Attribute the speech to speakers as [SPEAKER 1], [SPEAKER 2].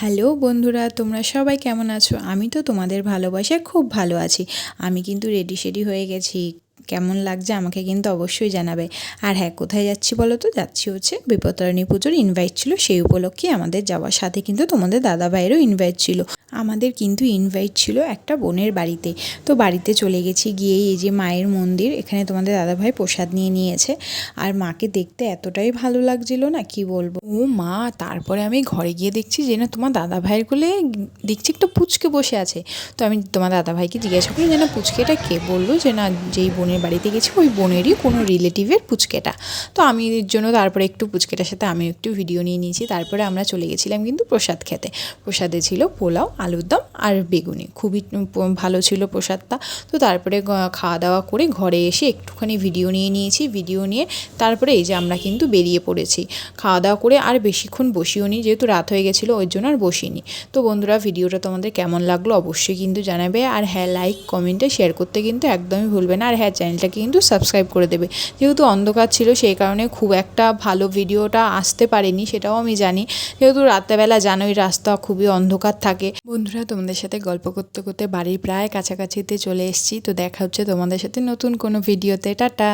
[SPEAKER 1] Hello বন্ধুরা, তোমরা সবাই কেমন আছো? আমি তো তোমাদের ভালোবাসায় খুব ভালো আছি। আমি কিন্তু রেডি সেডি হয়ে গেছি। কেমন লাগছে আমাকে কিন্তু অবশ্যই জানাবে। আর হ্যাঁ কোথায় যাচ্ছি বলো তো? যাচ্ছি হচ্ছে বিপত্তারিণী পুজোর ইনভাইট ছিল। সেই উপলক্ষে আমাদের যাওয়ার সাথে কিন্তু তোমাদের দাদা ভাইয়েরও ইনভাইট ছিল। আমাদের কিন্তু ইনভাইট ছিল একটা বোনের বাড়িতে। তো বাড়িতে চলে গেছি, গিয়েই এই যে মায়ের মন্দির, এখানে তোমাদের দাদাভাই প্রসাদ নিয়ে নিয়েছে। আর মাকে দেখতে এতটাই ভালো লাগছিল না, কি বলব? ও মা, তারপরে আমি ঘরে গিয়ে দেখছি যে না, তোমার দাদা ভাইয়ের কোলে দেখছি একটা পুচকে বসে আছে। তো আমি তোমার দাদা ভাইকে জিজ্ঞাসা করি যে না, পুচকেটা কে? বলল যে না, যেই বোনের বাড়িতে গেছি, ওই বোনেরই কোনো রিলেটিভের পুচকেটা। তো আমি এর জন্য তারপরে একটু পুচকেটার সাথে আমি একটু ভিডিও নিয়ে নিয়েছি। তারপরে আমরা চলে গেছিলাম কিন্তু প্রসাদ খেতে। প্রসাদে ছিল পোলাও আলুর দম আর বেগুনি। খুবই ভালো ছিল প্রসাদটা। তো তারপরে খাওয়া দাওয়া করে ঘরে এসে একটুখানি ভিডিও নিয়ে নিয়েছি। ভিডিও নিয়ে তারপরে এই যে আমরা কিন্তু বেরিয়ে পড়েছি। খাওয়া দাওয়া করে আর বেশিক্ষণ বসিও নি, যেহেতু রাত হয়ে গেছিল, ওই জন্য আর বসিনি। তো বন্ধুরা ভিডিওটা তোমাদের কেমন লাগল অবশ্যই কিন্তু জানাবে। আর হ্যাঁ লাইক কমেন্টে শেয়ার করতে কিন্তু একদমই ভুলবে না। আর হ্যাঁ চ্যানেলটাকে কিন্তু সাবস্ক্রাইব করে দেবে। যেহেতু অন্ধকার ছিল, সেই কারণে খুব একটা ভালো ভিডিওটা আসতে পারেনি, সেটাও আমি জানি। যেহেতু রাত্রেবেলা জানোই রাস্তা খুবই অন্ধকার থাকে। বন্ধুরা, তোমাদের সাথে গল্প করতে করতে বাড়ির প্রায় কাছাকাছিতে চলে এসেছি। তো দেখা হচ্ছে তোমাদের সাথে নতুন কোনো ভিডিওতে। টাটা!